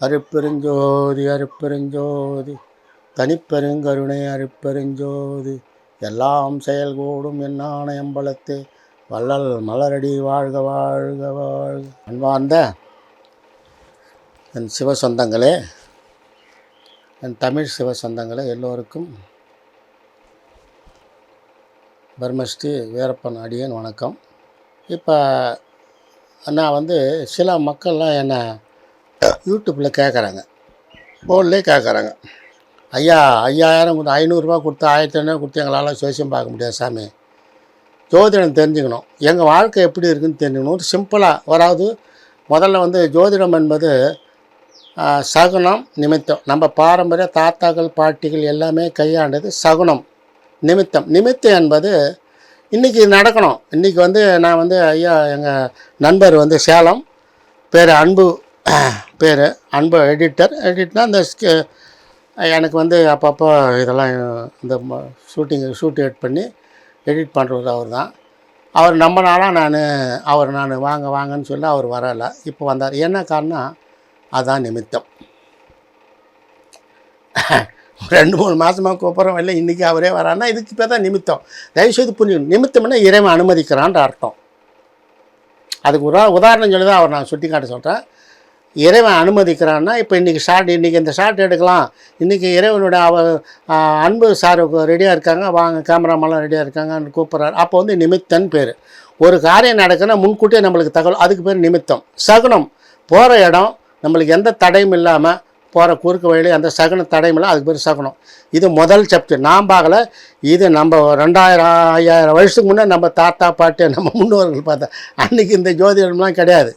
அருப்பெருஞ்சோதி அருப்பெருஞ்சோதி தனிப்பெருங்கருணை அருப்பெருஞ்சோதி எல்லாம் செயல்கூடும் என்னான எம்பலத்தே வள்ளல் மலரடி வாழ்க வாழ்க வாழ்க. அன்பார்ந்த என் சிவ சொந்தங்களே என் தமிழ் சிவ சொந்தங்களே எல்லோருக்கும் பர்மஸ்ரீ வீரப்பன் அடியன் வணக்கம். இப்போ நான் வந்து சில மக்கள்லாம் என்னை யூடியூப்பில் கேட்குறாங்க. ஃபோன்லேயே கேட்குறாங்க. ஐயா ஐயாயிரம் கொடுத்து ஐநூறுரூவா கொடுத்து ஆயிரத்தி ஐநூறு கொடுத்து எங்களால் ஜோசியம் பார்க்க முடியாது சாமி. ஜோதிடம் தெரிஞ்சுக்கணும். எங்கள் வாழ்க்கை எப்படி இருக்குன்னு தெரிஞ்சுக்கணும். ஒரு சிம்பிளாக வராது முதல்ல வந்து ஜோதிடம் என்பது சகுனம் நிமித்தம். நம்ம பாரம்பரிய தாத்தாக்கள் பாட்டிகள் எல்லாமே கையாண்டது சகுனம் நிமித்தம். நிமித்தம் என்பது இன்றைக்கி நடக்கணும். இன்றைக்கி வந்து நான் வந்து ஐயா எங்கள் நண்பர் வந்து சேலம். பேர் அன்பு பேர் அன்பு எடிட்டர் எடிட்னா இந்த எனக்கு வந்து அப்பப்போ இதெல்லாம் இந்த ஷூட்டிங் ஷூட் எட் பண்ணி எடிட் பண்ணுறது அவர் தான் அவர் நம்பினாலும் நான் அவர் நான் வாங்க வாங்கன்னு சொல்லி அவர் வரலை. இப்போ வந்தார். என்ன காரணம் அதான் நிமித்தம். ரெண்டு மூணு மாதமாக கூப்பிட்றோம் இல்லை இன்றைக்கி அவரே வரான்னா இதுக்கு இப்போ தான் நிமித்தம். தயவுசெய்து புரிஞ்சுக்கணும். நிமித்தம்னா இறைவன் அனுமதிக்கிறான்ற அர்த்தம். அதுக்கு உதா உதாரணம் சொல்லி தான் அவர் நான் சுட்டி காட்ட சொல்கிறேன் இறைவன் அனுமதிக்கிறான்னா இப்போ இன்றைக்கி ஷார்ட் இன்றைக்கி இந்த ஷார்ட் எடுக்கலாம். இன்றைக்கி இறைவனுடைய அவ அன்பு சார் ரெடியாக இருக்காங்க. வாங்க கேமராமெல்லாம் ரெடியாக இருக்காங்கன்னு கூப்பிட்றாரு. அப்போ வந்து நிமித்தன் பேர். ஒரு காரியம் நடக்குன்னா முன்கூட்டியே நம்மளுக்கு தகவல் அதுக்கு பேர் நிமித்தம். சகுனம். போகிற இடம் நம்மளுக்கு எந்த தடையும் இல்லாமல் போகிற குறுக்கு வழியில் அந்த சகுன தடையும் இல்லை அதுக்கு பேர் சகுனம். இது முதல் சப்து நாம் பார்க்கல. இது நம்ம ரெண்டாயிரம் ஐயாயிரம் வருஷத்துக்கு முன்னே நம்ம தாத்தா பாட்டி நம்ம முன்னோர்கள் பார்த்தா. அன்றைக்கி இந்த ஜோதிடம்லாம் கிடையாது.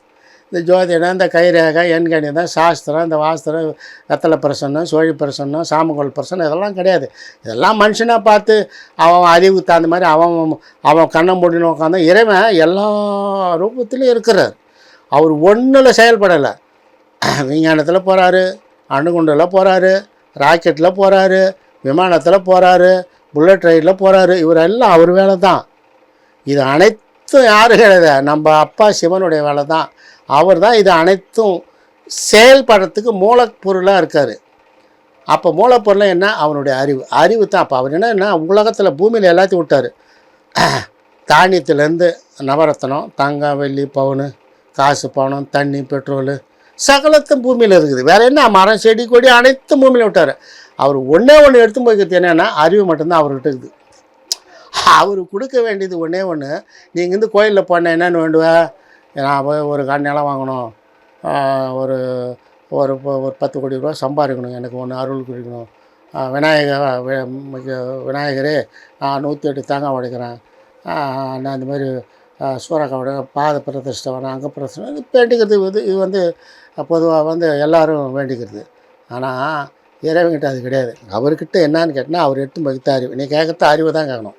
இந்த ஜோதிடம் இந்த கைரேகை எண்கணிதம் சாஸ்திரம் இந்த வாஸ்திரம் வெத்தலை பிரசன்னம் சோழி பிரசன்னம் சாமகோல் பிரசன்னம் இதெல்லாம் கிடையாது. இதெல்லாம் மனுஷனாக பார்த்து அவன் அறிவுக்கு தகுந்த மாதிரி அவன் அவன் கண்ணை மூடின்னு உட்காந்து இறைவன் எல்லா ரூபத்திலையும் இருக்கிறார். அவர் ஒன்றில் செயல்படலை. விஞ்ஞானத்தில் போகிறாரு அணுகுண்டில் போகிறாரு ராக்கெட்டில் போகிறாரு விமானத்தில் போகிறாரு புல்லட் ட்ரெயினில் போகிறாரு இவர் எல்லாம் அவர் வேலை தான் இது அனைத்தும் யாரு கிடையாது நம்ம அப்பா சிவனுடைய வேலை தான் அவர் தான் இது அனைத்தும் செயல்படுறதுக்கு மூலப்பொருளாக இருக்கார். அப்போ மூலப்பொருள் என்ன? அவனுடைய அறிவு. அறிவு தான் அப்போ அவர் என்னன்னா உலகத்தில் பூமியில் எல்லாத்தையும் விட்டார். தானியத்துலேருந்து நவரத்னம் தங்கம் வெள்ளி பவுனு காசு பணம் தண்ணி பெட்ரோலு சகலத்தும் பூமியில் இருக்குது. வேறு என்ன? மரம் செடி கொடி அனைத்தும் பூமியில் விட்டார். அவர் ஒன்றே ஒன்று எடுத்து போய்க்கிறது என்னென்னா அறிவு மட்டும்தான் அவர்கிட்ட இருக்குது. அவர் கொடுக்க வேண்டியது ஒன்றே ஒன்று நீங்கள் வந்து கோயிலில் போனேன் என்னென்னு வேண்டுவேன் நான் போய் ஒரு கால் வாங்கணும். ஒரு ஒரு ஒரு பத்து கோடி ரூபா சம்பாதிக்கணும். எனக்கு ஒன்று அருள் குறிக்கணும் விநாயகர் விநாயகரே நான் நூற்றி எட்டு தேங்காய் உடைக்கிறேன். நான் இந்த மாதிரி சூறக்காவோட பாத பிரதிஷ்டை வேணும் அங்கே பிரதிஷ்டை இது வேண்டிக்கிறது இது இது வந்து பொதுவாக வந்து எல்லோரும் வேண்டிக்கிறது. ஆனால் இறைவன்கிட்ட அது கிடையாது. அவர்கிட்ட என்னன்னு கேட்டால் அவர் எட்டு மகித்த அறிவு. நீ கேட்குறது அறிவு தான் கேட்கணும்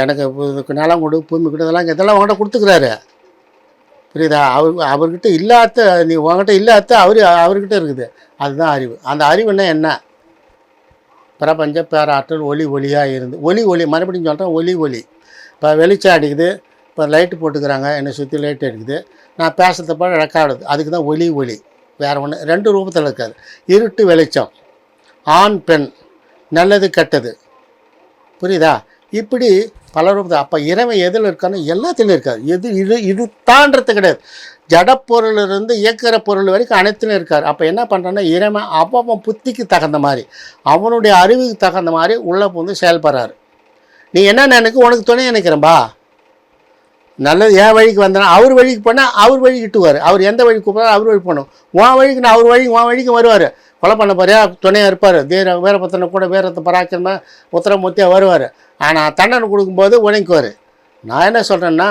எனக்கு இதுக்கு நிலம் கொடு பூமி கொடு இதெல்லாம் இதெல்லாம் உங்கள்கிட்ட கொடுத்துக்கிறாரு. புரியுதா? அவர் அவர்கிட்ட இல்லாத நீ உங்ககிட்ட இல்லாத அவர் அவர்கிட்ட இருக்குது. அதுதான் அறிவு. அந்த அறிவுன்னா என்ன? பிரபஞ்ச பேராற்றல் ஒலி ஒளியாக இருந்து ஒளி ஒளி மறுபடியும் சொல்கிறேன் ஒலி ஒளி. இப்போ வெளிச்சம் அடிக்குது இப்போ லைட்டு போட்டுக்கிறாங்க என்னை சுற்றி லைட் எடுக்குது நான் பேசுகிறத போல ரெக்கார்டு அதுக்கு தான் ஒளி ஒளி. வேறு ஒன்று ரெண்டு ரூபத்தில் இருக்காது. இருட்டு வெளிச்சம். ஆண் பெண். நல்லது கெட்டது. புரியுதா? இப்படி பல ரூபத்தில் அப்போ இறைவன் எதில் இருக்கான்னு எல்லாத்துலையும் இருக்கார். எது இது இது தாண்டது கிடையாது. ஜடப்பொருளிலிருந்து இயக்கிற பொருள் வரைக்கும் அனைத்துலையும் இருக்கார். அப்போ என்ன பண்ணுறான்னா இறைவன் அவன் புத்திக்கு தகுந்த மாதிரி அவனுடைய அறிவுக்கு தகுந்த மாதிரி உள்ளே வந்து செயல்படுறாரு. நீ என்ன நினைக்க உனக்கு துணை நினைக்கிறேன்பா. நல்லது என் வழிக்கு வந்தனா அவர் வழிக்கு போனால் அவர் வழி கிட்டுவார் அவர் எந்த வழி கூப்பிட்றாரு அவர் வழி போகணும். உன் வழிக்கு நான் அவர் வழி உன் வழிக்கு வருவார். கொலை பண்ண போறியா? துணையாக இருப்பார். தீர வீரபத்திரனை கூட வீரத்தை பராக்கிரம உத்தரமூர்த்தியாக வருவார். ஆனால் தண்டனை கொடுக்கும்போது உழைக்குவார் நான் என்ன சொல்கிறேன்னா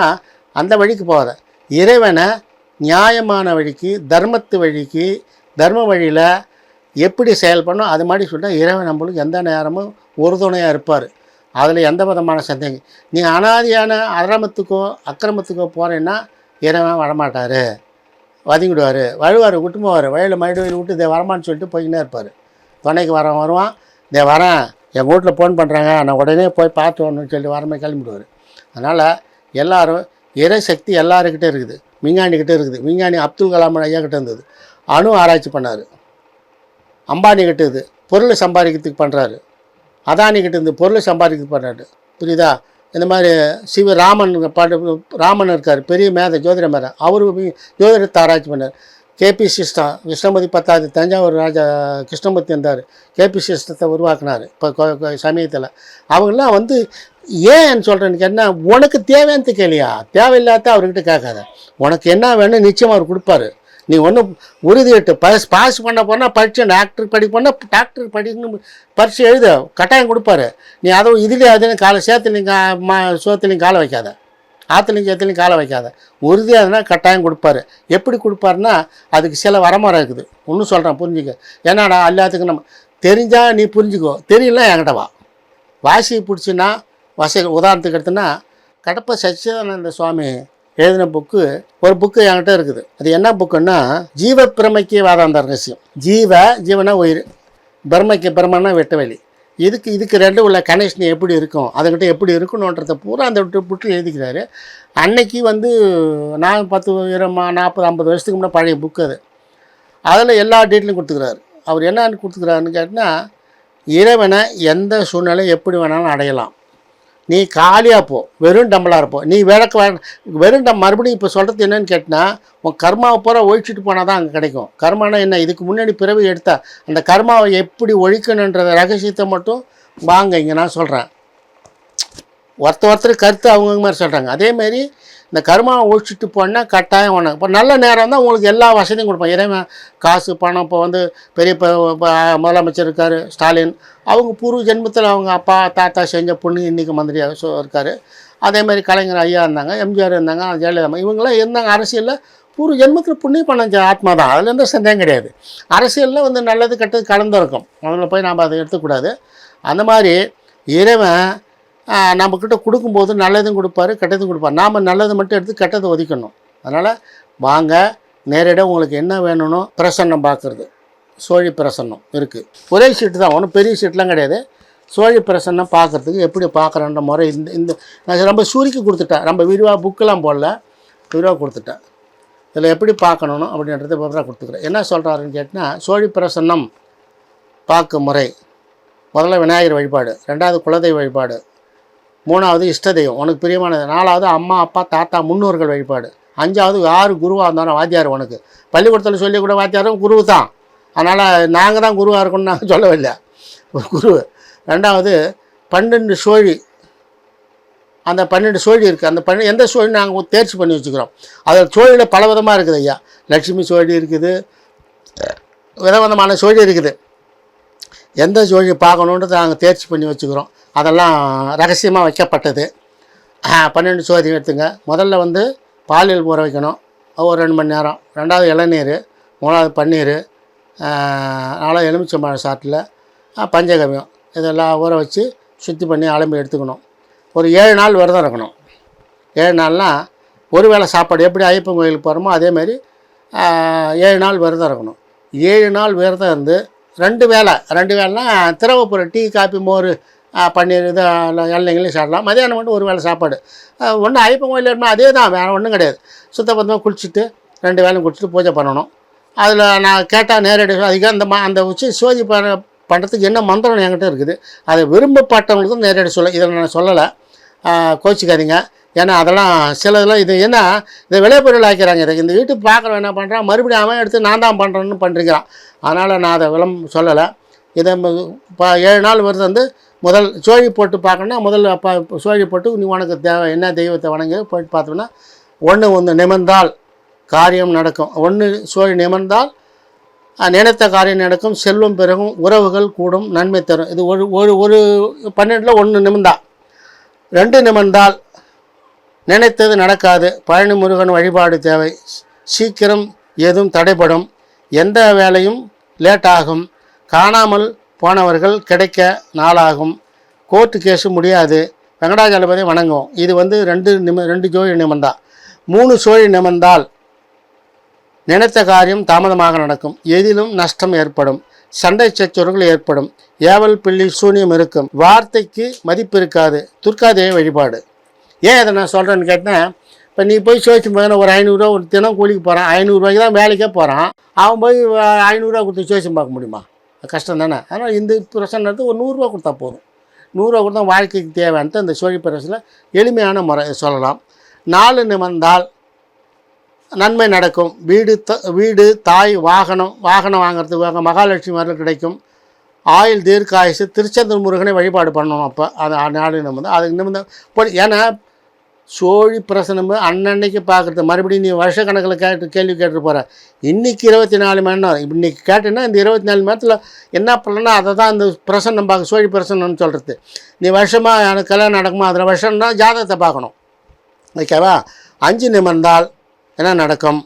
அந்த வழிக்கு போகாத. இறைவனை நியாயமான வழிக்கு தர்மத்து வழிக்கு தர்ம வழியில் எப்படி செயல்படணும் அது மாதிரி சொன்னால் இறைவன் நம்மளுக்கு எந்த நேரமும் உறுதுணையாக இருப்பார். அதில் எந்த விதமான சந்தேகம் நீ அனாதியான அதரமத்துக்கோ அக்கிரமத்துக்கோ போகிறேன்னா இறைவன் வரமாட்டார். வதங்கிடுவார். வழுவார் விட்டு போவார். வயலில் மறுபடியும் வயல் விட்டு இதை வரமான்னு சொல்லிட்டு போய்க்கினே இருப்பார். துணைக்கு வரவன் வருவான். இதே வரேன். எங்கள் வீட்டில் ஃபோன் பண்ணுறாங்க. நான் உடனே போய் பார்த்து வரணும்னு சொல்லி வரமே கிளம்பிடுவார். அதனால் எல்லாரும் இறை சக்தி எல்லாருக்கிட்டே இருக்குது. விஞ்ஞானிக்கிட்டே இருக்குது. விஞ்ஞானி அப்துல் கலாம் ஐயா கிட்டே இருந்தது. அணு ஆராய்ச்சி பண்ணார். அம்பானி கிட்ட இது. பொருளை சம்பாதிக்கிறதுக்கு பண்ணுறாரு அதானிக்கிட்ட இருந்து பொருளை சம்பாதிக்க பண்ணுறாரு புரியுதா? இந்த மாதிரி சிவ ராமன் பாட்டு ராமன் இருக்கார் பெரிய மேதை ஜோதிட மேதை அவரு ஜோதிடத்தை ஆராய்ச்சி பண்ணார். கேபி சிஸ்டம் கிருஷ்ணமதி பத்தாவது தஞ்சாவூர் ராஜா கிருஷ்ணமூர்த்தி இருந்தார் கேபி சிஸ்டத்தை உருவாக்குனார் இப்போ சமயத்தில் அவங்களாம் வந்து ஏன் சொல்கிறேன்னு கேட்டால் உனக்கு தேவையானது கேளியா தேவையில்லாத அவர்கிட்ட கேட்காத. உனக்கு என்ன வேணும் நிச்சயம் அவர் கொடுப்பாரு. நீ ஒன்றும் உறுதியிட்டு பாஸ் பாஸ் பண்ண போனால் பரீட்சை டாக்டர் படி போனால் டாக்டர் படிக்கணும் பரீட்சை எழுத கட்டாயம் கொடுப்பாரு. நீ அதுவும் இதுலேயே அதுன்னு காலை சேத்துலையும் கா மா சோத்துலையும் காலை வைக்காத. ஆற்றுலையும் சேத்துலையும் காலை வைக்காத. உறுதியாக இருந்தால் கட்டாயம் கொடுப்பாரு. எப்படி கொடுப்பாருன்னா அதுக்கு சில வரமுறை இருக்குது. ஒன்றும் சொல்கிறேன் புரிஞ்சுக்க. ஏன்னாடா எல்லாத்துக்கும் நம்ம தெரிஞ்சால் நீ புரிஞ்சுக்கோ. தெரியல என்கிட்ட வா. வாசி பிடிச்சின்னா வசதி உதாரணத்துக்கு எடுத்துன்னா கடப்ப சச்சிதானந்த சுவாமி எழுதின புக்கு ஒரு புக்கு என்கிட்ட இருக்குது. அது என்ன புக்குன்னா ஜீவ பிரமைக்கு வாதாந்த ரகசியம். ஜீவ ஜீவனா உயிர். பிரமைக்கு பிரம்மன்னா வெட்டவெளி இதுக்கு இதுக்கு ரெண்டு உள்ள கனெக்ஷன் எப்படி இருக்கும் அதுக்கிட்ட எப்படி இருக்கணுன்றத பூரா அந்த விட்டு புட்டில் எழுதிக்கிறாரு. அன்னைக்கு வந்து நான் பத்து இருமா நாற்பது ஐம்பது வருஷத்துக்கு முன்னே பழைய புக்கு அது. அதில் எல்லா டீட்டெயிலும் கொடுத்துக்கிறாரு. அவர் என்னன்னு கொடுத்துக்கிறாருன்னு கேட்டால் இறைவனை எந்த சூழ்நிலை எப்படி வேணாலும் அடையலாம். நீ காலியாக போ வெறும் டம்பளாக இருப்போம் நீ விளக்கு வேணாம் வெறும் டம் மறுபடியும் இப்போ சொல்கிறது என்னன்னு கேட்டால் உன் கர்மாவை பூரா ஒழிச்சிட்டு போனால் தான் அங்கே கிடைக்கும். கர்மானா என்ன? இதுக்கு முன்னாடி பிறவி எடுத்தா அந்த கர்மாவை எப்படி ஒழிக்கணுன்ற ரகசியத்தை மட்டும் வாங்க இங்கே நான் சொல்கிறேன் ஒருத்தர் ஒருத்தர் கருத்து அவங்கவுங்க மாதிரி சொல்கிறாங்க அதேமாரி இந்த கருமாவை ஒழிச்சிட்டு போனால் கட்டாயம் ஒன்று இப்போ நல்ல நேரம் தான் உங்களுக்கு எல்லா வசதியும் கொடுப்போம் இறைவன் காசு பணம் இப்போ வந்து பெரிய முதலமைச்சர் இருக்கார் ஸ்டாலின். அவங்க பூர்வ ஜென்மத்தில் அவங்க அப்பா தாத்தா செஞ்ச பொண்ணு இன்றைக்கி மந்திரியாக இருக்கார். அதேமாதிரி கலைஞர் ஐயா இருந்தாங்க எம்ஜிஆர் இருந்தாங்க ஜெயலலிதா. அம்மா இவங்களாம் இருந்தாங்க அரசியலில் பூர்வ ஜென்மத்தில் புண்ணியம் பண்ண ஆத்மா தான். அதில் எந்த சந்தேகம் கிடையாது. அரசியலில் வந்து நல்லது கெட்டது கலந்துருக்கும். அதில் போய் நாம் அதை எடுத்துக்கூடாது. அந்த மாதிரி இறைவன் நம்மக்கிட்ட கொடுக்கும்போது நல்லதும் கொடுப்பாரு கெட்டதும் கொடுப்பாரு. நாம் நல்லது மட்டும் எடுத்து கெட்டதை ஒதுக்கணும். அதனால் வாங்க நேரடியாக உங்களுக்கு என்ன வேணும்னோ பிரசன்னம் பார்க்குறது. சோழி பிரசன்னம் இருக்குது ஒரே சீட்டு தான் ஒன்றும் பெரிய சீட்லாம் கிடையாது. சோழி பிரசன்னம் பார்க்குறதுக்கு எப்படி பார்க்குறன்ற முறை இந்த இந்த நான் ரொம்ப சுருக்கி கொடுத்துட்டேன் ரொம்ப விரிவாக புக்கெல்லாம் போடல விரிவாக கொடுத்துட்டேன் இதில் எப்படி பார்க்கணும் அப்படின்றத விவரம் கொடுத்துக்கிறேன். என்ன சொல்கிறாருன்னு கேட்டால் சோழி பிரசன்னம் பார்க்கும் முறை. முதல்ல விநாயகர் வழிபாடு ரெண்டாவது குலதெய்வ வழிபாடு. மூணாவது இஷ்ட தெய்வம் உனக்கு பிரியமானது. நாலாவது அம்மா அப்பா தாத்தா முன்னோர்கள் வழிபாடு. அஞ்சாவது யார் குருவாக இருந்தாலும் வாத்தியார் உனக்கு. பள்ளிக்கூடத்தில் சொல்லி கூட வாத்தியாரும் குரு தான். அதனால் நாங்கள் தான் குருவாக இருக்கணும்னு நாங்கள் சொல்லவில்லை. குரு ரெண்டாவது பன்னெண்டு சோழி. அந்த பன்னெண்டு சோழி இருக்குது அந்த பன்னெண்டு எந்த சோழி நாங்கள் தேர்ச்சி பண்ணி வச்சுக்கிறோம். அதில் சோழியில் பல விதமாக இருக்குது ஐயா. லட்சுமி சோழி இருக்குது. விதவிதமான சோழி இருக்குது. எந்த ஜோதி பார்க்கணுன்றது நாங்கள் தேர்ச்சி பண்ணி வச்சுக்கிறோம். அதெல்லாம் ரகசியமாக வைக்கப்பட்டது. பன்னெண்டு ஜோதி எடுத்துங்க. முதல்ல வந்து பாலியல் ஊற வைக்கணும். ஒரு ரெண்டு மணி நேரம். ரெண்டாவது இளநீர் மூணாவது பன்னீர் நாலாவது எலுமிச்சம்பழம் சாட்டில் பஞ்சகவியம். இதெல்லாம் ஊற வச்சு சுத்தி பண்ணி அலம்பி எடுத்துக்கணும். ஒரு ஏழு நாள் விரதம் இருக்கணும். ஏழு நாள்னால் ஒரு வேளை சாப்பாடு எப்படி ஐயப்பன் கோயிலுக்கு போகிறோமோ அதேமாதிரி ஏழு நாள் விரதம் இருக்கணும். ஏழு நாள் விரதம் இருந்து ரெண்டு வேளை ரெண்டு வேலைனா திரவப்புற டீ காப்பி மோர் பன்னீர் இது இளநீங்களையும் சாப்பிடலாம் மதியானம் மட்டும் ஒரு வேளை சாப்பாடு. ஒன்றும் ஐயப்பன் கோயில் இருந்தால் அதே தான் வேறு ஒன்றும் கிடையாது. சுத்தபத்தமாக குளிச்சுட்டு ரெண்டு வேலையும் குளிச்சுட்டு பூஜை பண்ணணும். அதில் நான் கேட்டால் நேரடி அதிகம் அந்த மா அந்த உச்சி சோதி பண்ணுறதுக்கு என்ன மந்திரம் என்கிட்ட இருக்குது. அதை விரும்பப்பட்டவங்களுக்கும் நேரடி சொல்ல இதை நான் சொல்லலை. கோச்சிக்காதீங்க. ஏன்னா அதெல்லாம் சிலதெல்லாம் இது என்ன இந்த விளைபொருள் ஆக்கிறாங்க. இதை இந்த வீட்டுக்கு பார்க்குறவன் என்ன பண்ணுறான் மறுபடியும் அவன் எடுத்து நான் தான் பண்ணுறேன்னு பண்ணுறான் அதனால் நான் அதை விளம் சொல்லலை. இதை இப்போ ப ஏழு நாள் வருது வந்து முதல் சோழி போட்டு பார்க்கணுன்னா முதல்ல அப்போ சோழி போட்டு நீ உனக்கு தேவை என்ன தெய்வத்தை வணங்க போயிட்டு பார்த்தோம்னா ஒன்று ஒன்று நிமிர்ந்தால் காரியம் நடக்கும். ஒன்று சோழி நிமிர்ந்தால் நினைத்த காரியம் நடக்கும். செல்வம் பிறகும் உறவுகள் கூடும் நன்மை தரும். இது ஒரு ஒரு ஒரு பன்னெண்டில் ஒன்று நிமிர்ந்தா ரெண்டு நிமிர்ந்தால் நினைத்தது நடக்காது. பழனி முருகன் வழிபாடு தேவை. சீக்கிரம் எதுவும் தடைபடும். எந்த வேலையும் லேட் ஆகும் காணாமல் போனவர்கள் கிடைக்க நாளாகும். கோர்ட்டு கேஸு முடியாது. வெங்கடாஜலபதி வணங்குவோம். இது வந்து ரெண்டு நிம ரெண்டு ஜோழி நிமிர்ந்தா. மூணு சோழி நிமிர்ந்தால் நினைத்த காரியம் தாமதமாக நடக்கும். எதிலும் நஷ்டம் ஏற்படும். சண்டை சச்சரவுகள் ஏற்படும். ஏவல் பிள்ளி சூனியம் இருக்கும். வார்த்தைக்கு மதிப்பு இருக்காது. துர்காதேவி வழிபாடு. ஏன் இதை நான் சொல்கிறேன்னு கேட்டேன்? இப்போ நீ போய் சோதிச்சு பார்க்கணும் ஒரு ஐநூறுரூவா ஒரு தினம் கூலிக்கு போகிறான் ஐநூறுரூவாய்க்கு தான் வேலைக்கே போகிறான் அவன் போய் ஐநூறுரூவா கொடுத்து சோதிச்சு பார்க்க முடியுமா? கஷ்டம் தானே. அதனால் இந்த பிரச்சனை எடுத்து ஒரு நூறுரூவா கொடுத்தா போதும். நூறுரூவா கொடுத்தா வாழ்க்கைக்கு தேவையானது அந்த சோழி பிரச்சனை எளிமையான முறை சொல்லலாம். நாலு நிமிர்ந்தால் நன்மை நடக்கும். வீடு த வீடு தாய் வாகனம் வாகனம் வாங்குறதுக்காக வாங்க மகாலட்சுமி வரல் கிடைக்கும். ஆயுள் தீர்க்காயுசு திருச்செந்தூர் முருகனை வழிபாடு பண்ணணும் அப்போ. அது நாடு நிமிர்ந்து அதுக்கு நிமிர்ந்த ஏன்னா சோழி பிரசனம் அன்னன்னைக்கு பார்க்குறது மறுபடியும் நீ வருஷ கணக்கில் கேட்டு கேள்வி கேட்டு போகிற இன்றைக்கி இருபத்தி நாலு மணி நேரம். இன்றைக்கி கேட்டேன்னா இந்த இருபத்தி நாலு மணி நேரத்தில் என்ன பண்ணலன்னா அதை தான் இந்த பிரசன்னம் பார்க்க சோழி பிரசன்னம்னு சொல்கிறது நீ வருஷமாக எனக்கு கல்யாணம் நடக்குமா அதில் வருஷம்னா ஜாதகத்தை பார்க்கணும் ஓகேவா? அஞ்சு நிமிர்ந்தால் என்ன நடக்கும்?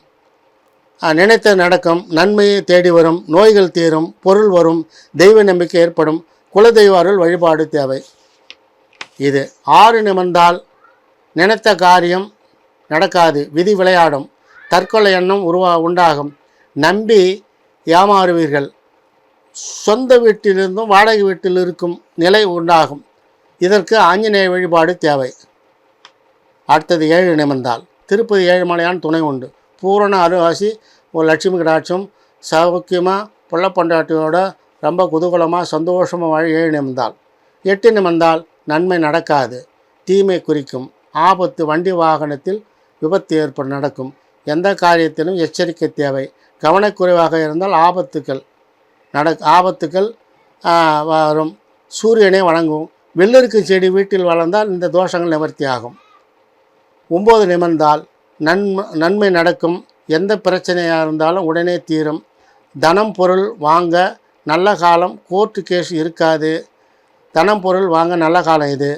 நினைத்த நடக்கும் நன்மையை தேடி வரும் நோய்கள் தீரும் பொருள் வரும் தெய்வ நம்பிக்கை ஏற்படும் குலதெய்வ அருள் வழிபாடு தேவை. இது. ஆறு நிமிர்ந்தால் நினைத்த காரியம் நடக்காது. விதி விளையாடும். தற்கொலை எண்ணம் உருவா உண்டாகும். நம்பி ஏமாறுவீர்கள். சொந்த வீட்டிலிருந்தும் வாடகை வீட்டில் இருக்கும் நிலை உண்டாகும். இதற்கு ஆஞ்சநேய வழிபாடு தேவை. அடுத்தது ஏழு நிமிர்ந்தால். திருப்பதி ஏழுமலையான் துணை உண்டு. பூரண அருவாசி ஒரு லட்சுமி கடாட்சம் சௌக்கியமாக புள்ள பொண்டாட்டியோட ரொம்ப குதூகலமாக சந்தோஷமாக வாழ ஏழு நிமிர்ந்தால். எட்டு நிமிர்ந்தால் நன்மை நடக்காது. தீமை குறிக்கும். ஆபத்து வண்டி வாகனத்தில் விபத்து ஏற்பட நடக்கும். எந்த காரியத்திலும் எச்சரிக்கை தேவை. கவனக்குறைவாக இருந்தால் ஆபத்துக்கள் நட ஆபத்துக்கள் வரும். சூரியனை வணங்கும் வெள்ளருக்கு செடி வீட்டில் வளர்ந்தால் இந்த தோஷங்கள் நிவர்த்தி ஆகும். ஒம்பது நிமிர்ந்தால் நன்மை நன்மை நடக்கும். எந்த பிரச்சனையாக இருந்தாலும் உடனே தீரும். தனம் பொருள் வாங்க நல்ல காலம். கோர்ட்டு கேஸ் இருக்காது. தனம் பொருள் வாங்க நல்ல காலம் இது.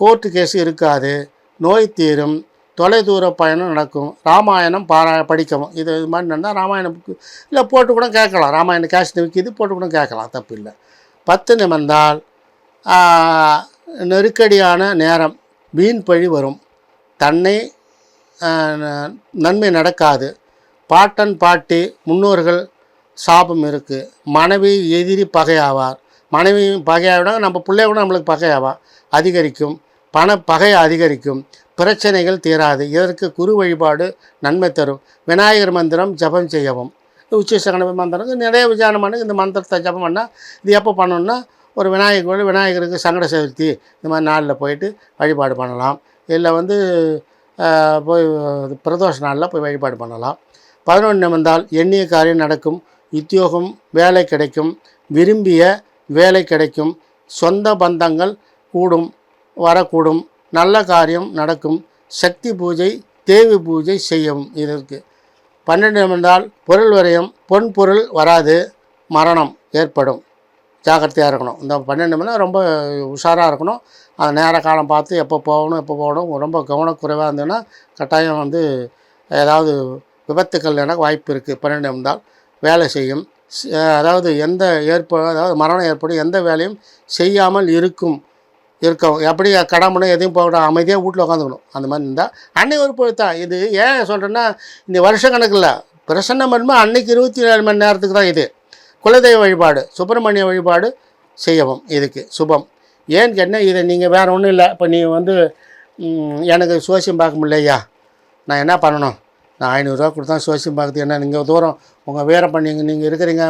கோர்ட்டு கேஸ் இருக்காது. நோய் தீரும் தொலைதூர பயணம் நடக்கும் ராமாயணம் பாரா படிக்கவும். இது இது மாதிரி நடந்தால் ராமாயணம் புக்கு இல்லை போட்டு கூட கேட்கலாம். ராமாயணம் கேஷ் விற்கிது போட்டு கூட கேட்கலாம். தப்பு இல்லை. பத்து நிமிர்ந்தால் நெருக்கடியான நேரம் வீண் பழி வரும். தன்னை ந- நன்மை நடக்காது. பாட்டன் பாட்டி முன்னோர்கள் சாபம் இருக்குது மனைவி எதிரி பகையாவார். மனைவி பகையாவிட நம்ம பிள்ளைய கூட நம்மளுக்கு பகையாவா? அதிகரிக்கும். பணப்பகை பகை அதிகரிக்கும். பிரச்சனைகள் தீராது. இதற்கு குரு வழிபாடு நன்மை தரும். விநாயகர் மந்திரம் ஜபம் செய்யவும். உச்சிசகன மந்திரம். நிறைய விஜயானமான இந்த மந்திரத்தை ஜபம் பண்ணால் இது எப்போ பண்ணணும்னா ஒரு விநாயகர் விநாயகருக்கு சங்கட சதுர்த்தி இந்த மாதிரி நாளில் போயிட்டு வழிபாடு பண்ணலாம். இல்லை வந்து போய் பிரதோஷ நாளில் போய் வழிபாடு பண்ணலாம். பதினொன்று நிமிர்ந்தால் எண்ணிய காரியம் நடக்கும். உத்தியோகம் வேலை கிடைக்கும். விரும்பிய வேலை கிடைக்கும். சொந்த பந்தங்கள் கூடும். வரக்கூடும். நல்ல காரியம் நடக்கும். சக்தி பூஜை தேவி பூஜை செய்யவும் இதற்கு. பன்னெண்டு என்றால் பொருள் வரையும். பொன் பொருள் வராது. மரணம் ஏற்படும். ஜாக்கிரதையாக இருக்கணும். இந்த பன்னெண்டு மணி ரொம்ப உஷாராக இருக்கணும். அது நேர காலம் பார்த்து எப்போ போகணும் எப்போ போகணும் ரொம்ப கவனக்குறைவாக இருந்ததுன்னா கட்டாயம் வந்து ஏதாவது விபத்துக்கள் என வாய்ப்பு இருக்குது பன்னெண்டு இருந்தால் வேலை செய்யும். அதாவது எந்த ஏற்ப அதாவது மரணம் ஏற்படும். எந்த வேலையும் செய்யாமல் இருக்கும். இருக்கவும் எப்படி கடமுனை எதையும் போகக்கூடாது அமைதியாக வீட்டில் உட்காந்துக்கணும். அந்த மாதிரி இருந்தால் அன்னை ஒரு பொழுத்தான் இது ஏன் சொல்கிறேன்னா இந்த வருஷ கணக்கில் பிரசன்ன பண்ணும்போது அன்னைக்கு இருபத்தி நாலு மணி நேரத்துக்கு தான் இது. குலதெய்வ வழிபாடு சுப்பிரமணிய வழிபாடு செய்யவும் இதுக்கு சுபம். ஏன்னு கேட்டால் இதை நீங்கள் வேறு ஒன்றும் இல்லை. இப்போ நீ வந்து எனக்கு சோசியம் பார்க்க முடியலையா நான் என்ன பண்ணணும்? நான் ஐநூறுரூவா கொடுத்தா சோசியம் பார்க்குறது என்ன? நீங்கள் தூரம் உங்கள் வேற பண்ணிங்க. நீங்கள் இருக்கிறீங்க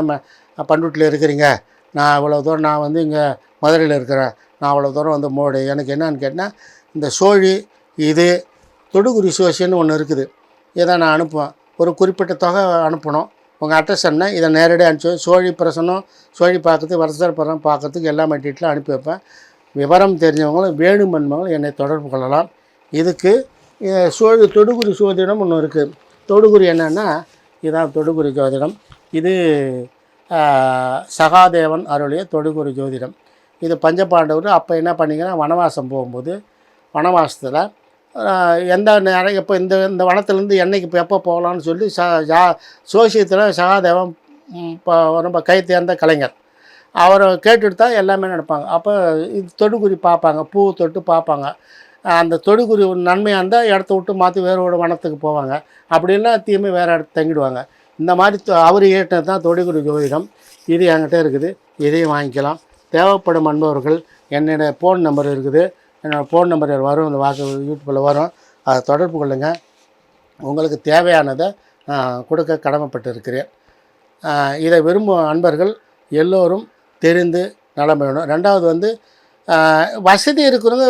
பண்ருட்டில் இருக்கிறீங்க. நான் இவ்வளோ தூரம் நான் வந்து இங்கே மதுரையில் இருக்கிறேன் நான் அவ்வளோ தூரம் வந்து மோடு எனக்கு என்னன்னு கேட்டால் இந்த சோழி இது தொடுகுறி சோசியன்னு ஒன்று இருக்குது. இதை நான் அனுப்புவேன். ஒரு குறிப்பிட்ட தொகை அனுப்பணும். உங்கள் அட்ரஸ் என்ன? இதை நேரடியாக அனுப்பிச்சு சோழி பிரசனம் சோழி பார்க்கறதுக்கு வருஷர் பார்க்கறதுக்கு எல்லா மெட்டீரியலும் அனுப்பி வைப்பேன். விவரம் தெரிஞ்சவங்களும் வேணுமென்பவங்களும் என்னை தொடர்பு கொள்ளலாம். இதுக்கு சோழி தொடுகுறி சோதிடம் ஒன்று இருக்குது தொடுகுறி என்னென்னா இதுதான் தொடுகுறி ஜோதிடம். இது சகாதேவன் அருளிய தொடுகுறி ஜோதிடம். இது பஞ்சபாண்டவர். அப்போ என்ன பண்ணிங்கன்னா வனவாசம் போகும்போது வனவாசத்தில் எந்த நேரம் எப்போ இந்த இந்த வனத்துலேருந்து என்னைக்கு இப்போ எப்போ போகலான்னு சொல்லி ச ஜா சோசியத்தில் சகாதேவன் இப்போ ரொம்ப கை தேர்ந்த கலைஞர். அவரை கேட்டுட்டு தான் எல்லாமே நடப்பாங்க. அப்போ இது தொடுகுறி பார்ப்பாங்க பூ தொட்டு பார்ப்பாங்க. அந்த தொடுகுறி நன்மையாக இருந்தால் இடத்த விட்டு மாற்றி வேற ஒரு வனத்துக்கு போவாங்க. அப்படின்னா தீமை வேறு இடத்து தங்கிடுவாங்க. இந்த மாதிரி அவர் ஏற்றது தான் தொடுகுறி ஜோதிடம். இது என்கிட்ட இருக்குது. இதையும் வாங்கிக்கலாம். தேவைப்படும் அன்பவர்கள் என்னுடைய ஃபோன் நம்பர் இருக்குது. என்னோடய ஃபோன் நம்பர் வரும் இந்த வாக்கு யூடியூப்பில் வரும். அதை தொடர்பு கொள்ளுங்கள் உங்களுக்கு தேவையானதை நான் கொடுக்க கடமைப்பட்டு இருக்கிறேன் இதை விரும்பும் அன்பர்கள் எல்லோரும் தெரிந்து நடைபெறணும் ரெண்டாவது வந்து வசதி இருக்கிறவங்க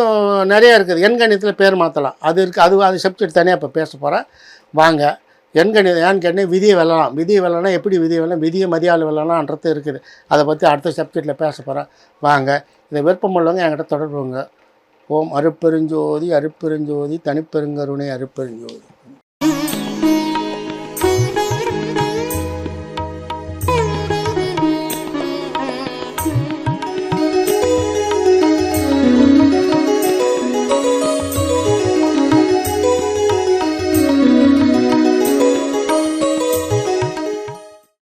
நிறைய இருக்குது. எண்கணிதத்தில் பேர் மாற்றலாம் அது இருக்குது அது அது சப்ஜெக்ட் தனியாக இப்போ பேச போகிறேன் வாங்க. எண்கணிதம் ஏன்னு கேட்டீங்கன்னா விதியை வெல்லலாம். விதியை வெல்லலாம் எப்படி விதியை வெல்லலாம்? விதியை மதியால் வெல்லலாம்ன்றது இருக்குது. அதை பற்றி அடுத்த சப்ஜெக்டில் பேச போகிறேன் வாங்க. இதை விருப்பம் உள்ளவங்க என்கிட்ட தொடர்புங்க ஓம் அருப்பெருஞ்சோதி அருப்பெருஞ்சோதி தனிப்பெருங்கருணை அருப்பெருஞ்சோதி.